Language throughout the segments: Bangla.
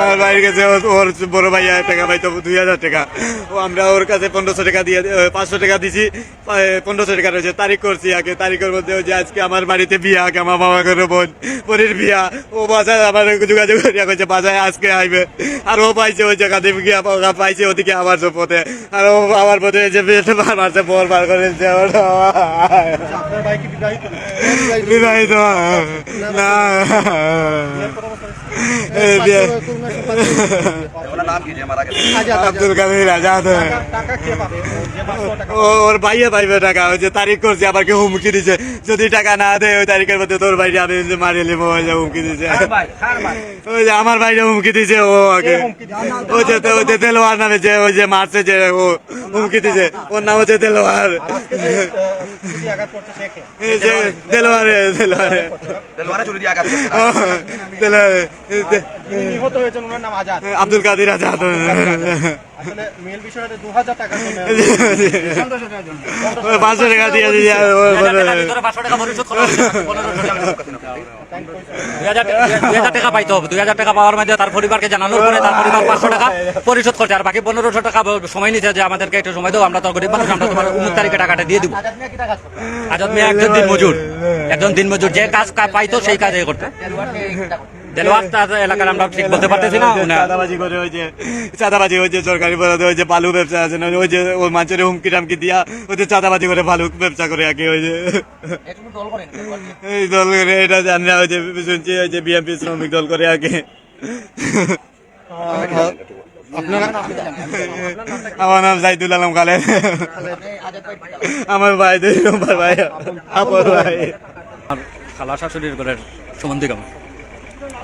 আমার ভাইয়ের কাছে ওর বড় ভাই টাকা পাইতো দুই হাজার টাকা। ও আমরা ওর কাছে পনেরোশো টাকা দিয়ে পাঁচশো টাকা দিছি। পনেরোশো টাকা রয়েছে। তারিখ করছি আগে। তারিখের মধ্যে যে আজকে আমার বাড়িতে বিয়া আগে আমার মামা করে বোন বোনের বিয়া। ও বাসায় আমার যোগাযোগ করিয়া কইছে বাসায় আজকে আইবে। আর ও পাইছে ওই জায়গা দিয়ে গিয়া পাইছে ওদিকে আমার পথে। আর ও আমার পথে যে বার মারছে বর বার করে ভাই বিবাহিত? না। আব্দুল কাদের আজাদ। ওর ভাইয়ে পাইবে টাকা ওই যে তারিখ করছে আবার কেউ হুমকি দিছে। যদি টাকা না দেয় ওই তারিখের মধ্যে তোর ভাই আমি যে মারিয়ে নেব ওই যে হুমকি দিছে। ওই যে আমার ভাইরে হুমকি দিছে ও আগে। ওই যে ওই যে দেলোয়ার নামে যে ওই যে মারছে যে ও হুমকি দিছে। ওর নাম হচ্ছে দেলোয়ার। যে দেলোয়ারে দেলোয়ারে। দেলোয়ারে। চুরি দিয়ে আঘাত করছে। ও, দেলোয়ারে দে- যিনি নিহত হয়েছেন ওনার নাম আজাদ। আব্দুল কাদের আজাদ। আসলে মেল বিষয়টা দু হাজার টাকা পাঁচশো টাকা দিয়ে দিয়ে পাঁচশো টাকা পরিশোধ করা। হয়েছে, পনেরোশো টাকা। দুই হাজার টাকা- দুই হাজার টাকা পাইতে হবে। দুই হাজার টাকা পাওয়ার মধ্যে তার পরিবারকে জানানোর পরে তার পরিবার পাঁচশো টাকা পরিশোধ করছে। আর বাকি পনেরোশো টাকা সময় নিচ্ছে যে আমাদেরকে একটু সময় দেবো আমরা তো গরিব মানুষ আমরা তোমার উনিশ তারিখে টাকাটা দিয়ে দিব। আজাদ মিয়া একজন দিন মজুর একজন দিন মজুর যে কাজ পাইতো সেই কাজ এ করতো। এলাকার আমরা ঠিক বলতে পারতেছি না চাঁদাবাজি করে ওই যে চাঁদাবাজি ওই যে সরকারি বরাদ্দে ওই যে বালু ব্যবসা আছে না ওই যে ওই মানুষের হুমকি টামকি দিয়া ওই যে চাঁদাবাজি করে বালু ব্যবসা করে আগে ওই যে। এই দল করে এটা জানি না ওই যে শুনছি ওই যে বিএমপি শ্রমিক দল করে আগে আমার নাম জাইদুল আলম আমার ভাই দুই নম্বর ভাই আপর ভাই। খালা শাশুড়ির ঘরের সম্বন্ধে কেমন?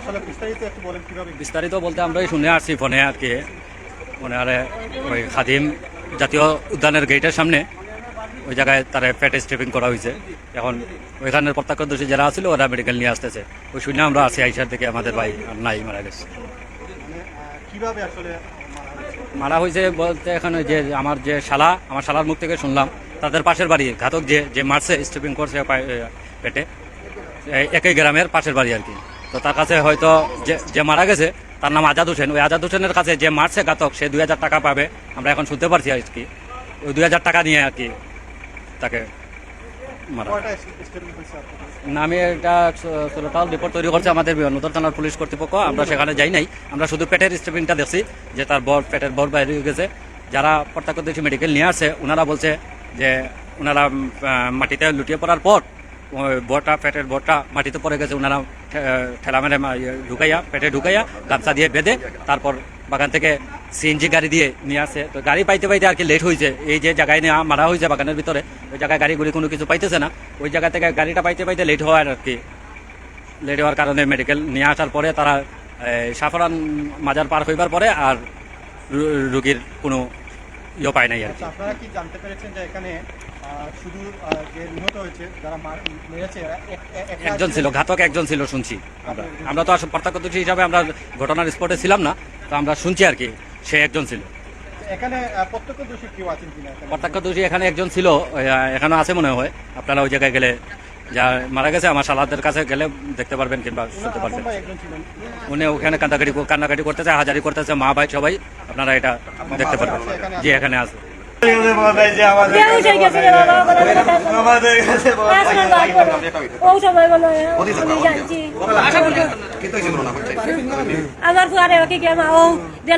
আসলে বিস্তারিত একটু বলেন কীভাবে বিস্তারিত বলতে আমরা এই শুনে আসছি ফোনে আর কি। মনে আরে ওই খাদিম জাতীয় উদ্যানের গেটের সামনে ওই জায়গায় তারা পেটে স্টেপিং করা হয়েছে এখন ওইখানের প্রত্যক্ষদর্শী যারা ছিল ওরা মেডিকেল নিয়ে আসতেছে। ওই শুনে আমরা আসি আইসার থেকে আমাদের ভাই আর নাই মারা গেছে। মানে কীভাবে আসলে মারা হয়েছে? বলতে এখন ওই যে আমার যে শালা আমার শালার মুখ থেকে শুনলাম তাদের পাশের বাড়ি ঘাতক যে যে মারছে স্টেপিং করছে পেটে একই গ্রামের পাশের বাড়ি আর কি। তো তার কাছে হয়তো যে যে মারা গেছে তার নাম আজাদ হোসেন। ওই আজাদ হোসেনের কাছে যে মারছে ঘাতক সে দুই হাজার টাকা পাবে। আমরা এখন শুনতে পারছি আর কি। ওই দুই হাজার টাকা নিয়ে আর কি তাকে মারা? না আমি এটা টোটাল রিপোর্ট তৈরি করছে আমাদের বিমানবন্দর থানার পুলিশ কর্তৃপক্ষ। আমরা সেখানে যাই নাই। আমরা শুধু পেটের স্টেপিংটা দেখছি যে তার বর পেটের বর বাইরে হয়ে গেছে। যারা প্রত্যক্ষদর্শী মেডিকেল নিয়ে আসছে ওনারা বলছে যে ওনারা মাটিতে লুটিয়ে পড়ার পর বরটা পেটের বরটা মাটিতে পড়ে গেছে ওনারা ঠে- ঠেলা মেরে ইয়ে ঢুকাইয়া পেটে ঢুকাইয়া গামছা দিয়ে বেঁধে তারপর বাগান থেকে সিএনজি গাড়ি দিয়ে নিয়ে আসে। তো গাড়ি পাইতে পাইতে আর কি লেট হয়েছে এই যে জায়গায় নিয়ে মারা হয়েছে বাগানের ভিতরে ওই জায়গায় গাড়িগুলি কোনো কিছু পাইতেছে না। ওই জায়গা থেকে গাড়িটা পাইতে পাইতে লেট হওয়ার আর কি লেট হওয়ার কারণে মেডিকেল নিয়ে আসার পরে তারা সাফরান মাজার পার হইবার পরে আর রুগীর কোনো ইয়ে পায় নাই আর কি। আচ্ছা, আপনারা কি জানতে পেরেছেন যে এখানে শুধু যে নিহত হয়েছে যারা মেরেছে একজন ছিল ঘাতক একজন ছিল শুনছি আমরা। আমরা তো আসলে প্রত্যক্ষদর্শী হিসাবে আমরা ঘটনার স্পটে ছিলাম না তো আমরা শুনছি আর কি সে একজন ছিল। এখানে প্রত্যক্ষদর্শী কেউ আছেন কিনা এখানে? প্রত্যক্ষদর্শী এখানে একজন ছিল এখানে আছে মনে হয় আপনারা ওই জায়গায় গেলে যা মারা গেছে আমার সালাদের কাছে গেলে দেখতে পারবেন কিংবা শুনতে পারবেন। উনি ওখানে কান্দাকাটি কান্নাকাটি করতেছে হাজারি করতেছে মা ভাই সবাই আপনারা এটা দেখতে পারবেন। জি এখানে আছে। আমার ফুয়ারে কি গেম ও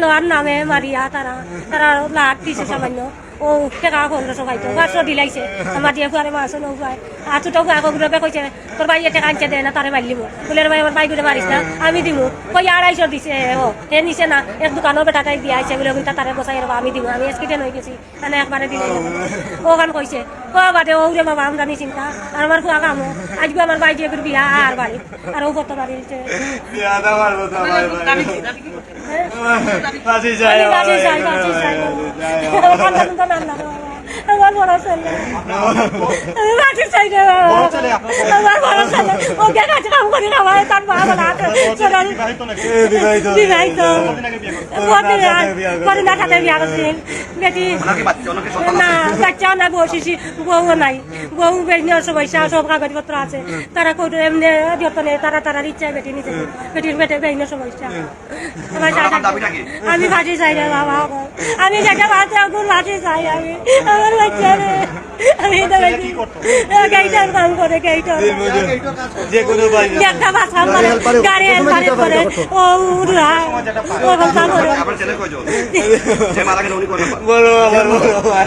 আর নামে মারিয়া তারা তারা লাট দিছে সামান্য। ও টাকা পনেরোশো খাইতো পাঁচশো দিলাইছে। আমার দিয়ে ফুয়ারে মাছ নৌ ফুয়ায় আর ছোট ফুয়া গ্রুপে কইছে তোর ভাই এটা আনছে দে, না তারে মারলিব বলে ভাই আমার ভাই গুলো মারিস না, আমি দিব কই আড়াইশো দিছে ও হে নিছে না, এক দোকানও বেটাটাই দিয়ে আইছে বলে ওইটা তারে বসাই আমি দিব আমি এসকিটেন নই গেছি মানে একবারে দিলে। ও গান কইছে ও বাদে ও রে বাবা আমরা নি চিন্তা। আর আমার ফুয়া কামো আজকে আমার বাড়ি দিয়ে বিয়া আর বাড়ি আর ও কত বাড়ি বিয়াদা যাই ভাই। যাই বাসে যাই না আমার বড় ছেলে আমি মাটির না। ছেলে আমার বড় ছেলে ওকে কাছে কাম করি না ভাই তার মা বলা ছোট বিবাহিত। কতদিন আগে করছেন? বিয়া বেটি না বউ নাই। বউ বেশি সমস্যা সব কাগজপত্র আছে। তারা কোর্ট এমনি যতনে তারা তারা ইচ্ছা বেটি নিতে বেটির বেটে শাশুড়ি- দাবিটা কি? আমি ফাঁসি চাই রে বাবা। আমি যেটা বাচ্চা এখন ফাঁসি চাই আমি। আমার বাচ্চা রে। আমি তো বেশি গাইটার কাম করে গাইটার যে কোনো বাইরে একটা বাসা করে গাড়ি হেলপারে করে ও উড়া ও বাসা করে। আপনার ছেলে কয়জন যে মারা গেল উনি আমার বড় ভাই।